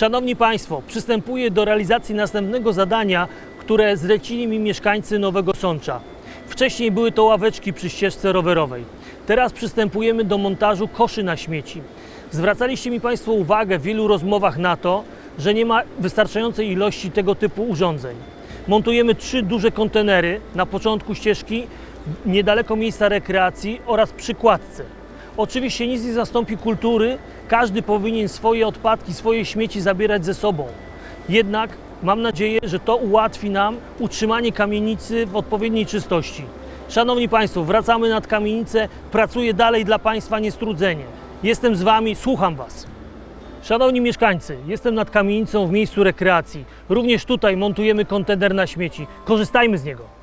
Szanowni Państwo, przystępuję do realizacji następnego zadania, które zlecili mi mieszkańcy Nowego Sącza. Wcześniej były to ławeczki przy ścieżce rowerowej. Teraz przystępujemy do montażu koszy na śmieci. Zwracaliście mi Państwo uwagę w wielu rozmowach na to, że nie ma wystarczającej ilości tego typu urządzeń. Montujemy trzy duże kontenery na początku ścieżki, niedaleko miejsca rekreacji oraz przy kładce. Oczywiście nic nie zastąpi kultury, każdy powinien swoje odpadki, swoje śmieci zabierać ze sobą. Jednak mam nadzieję, że to ułatwi nam utrzymanie kamienicy w odpowiedniej czystości. Szanowni Państwo, wracamy nad kamienicę, pracuję dalej dla Państwa niestrudzenie. Jestem z Wami, słucham Was. Szanowni mieszkańcy, jestem nad kamienicą w miejscu rekreacji. Również tutaj montujemy kontener na śmieci. Korzystajmy z niego.